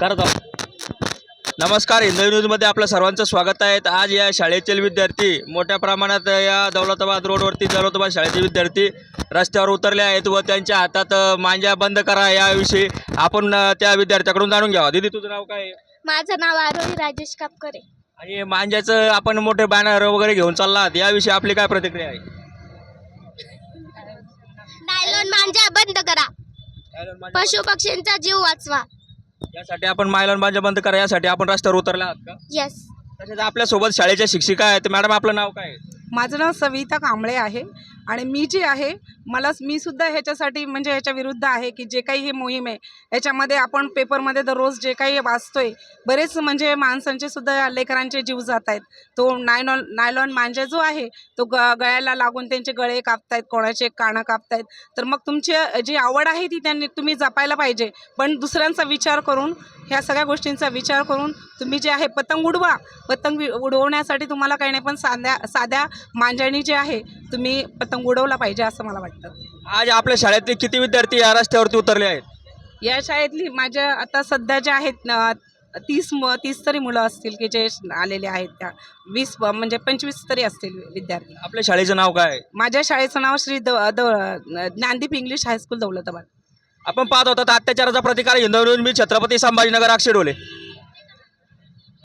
करत. आहोत नमस्कार हिंदू न्यूजमध्ये आपलं सर्वांचं स्वागत आहे. आज या शाळेतील विद्यार्थी मोठ्या प्रमाणात या दौलताबाद रोडवरती दौलताबाद शाळेचे विद्यार्थी रस्त्यावर उतरले आहेत व त्यांच्या हातात मांजा बंद करा याविषयी आपण त्या विद्यार्थ्याकडून जाणून घ्यावा. दीदी तुझं नाव काय? आहे? माझं नाव आरोही राजेश कापकरे. आणि मांजाचं आपण मोठे बॅनर वगैरे घेऊन चालला आहात. याविषयी आपली काय प्रतिक्रिया आहे? नायलॉन मांजा बंद करा. पशु पक्ष्यांचा जीव वाचवा. यासाठी आपण मायलन मांजा बंद करा यासाठी आपण रस्त्यावर उतरले आहात का? येस तसेच आपल्यासोबत शाळेच्या शिक्षिका आहेत. मॅडम आपलं नाव काय आहे? माझं नाव सविता कांबळे आहे. आणि मी जी आहे मला मी सुद्धा ह्याच्यासाठी म्हणजे ह्याच्या विरुद्ध आहे की जे काही ही मोहीम आहे याच्यामध्ये आपण पेपरमध्ये दररोज जे काही वाचतोय बरेच म्हणजे माणसांचे सुद्धा लेकरांचे जीव जात आहेत. तो नायलॉन नायलॉन मांजा जो आहे तो ग गळ्याला लागून त्यांचे गळे कापतायत कोणाचे कानं कापतायत. तर मग तुमची जी आवड आहे ती त्यांनी तुम्ही जपायला पाहिजे. पण दुसऱ्यांचा विचार करून ह्या सगळ्या गोष्टींचा विचार करून तुम्ही जे आहे पतंग उडवा. पतंग वि- उडवण्यासाठी तुम्हाला काही नाही पण साध्या साध्या मांजणी जे आहे तुम्ही पतंग उडवला पाहिजे असं मला वाटतं. आज आपल्या शाळेतले किती विद्यार्थी या रस्त्यावरती उतरले आहेत? या शाळेतली माझ्या आता सध्या ज्या आहेत न, तीस म तीस तरी मुलं असतील की जे आलेले आहेत त्या. वीस म्हणजे पंचवीस तरी असतील विद्यार्थी. आपल्या शाळेचं नाव काय? आहे माझ्या शाळेचं नाव Shri the the Dnyandeep English high school Daulatabad. आपण पाहत होतात अत्याचाराचा प्रतिकार हिंदू मी छत्रपती संभाजीनगर अक्षय डोले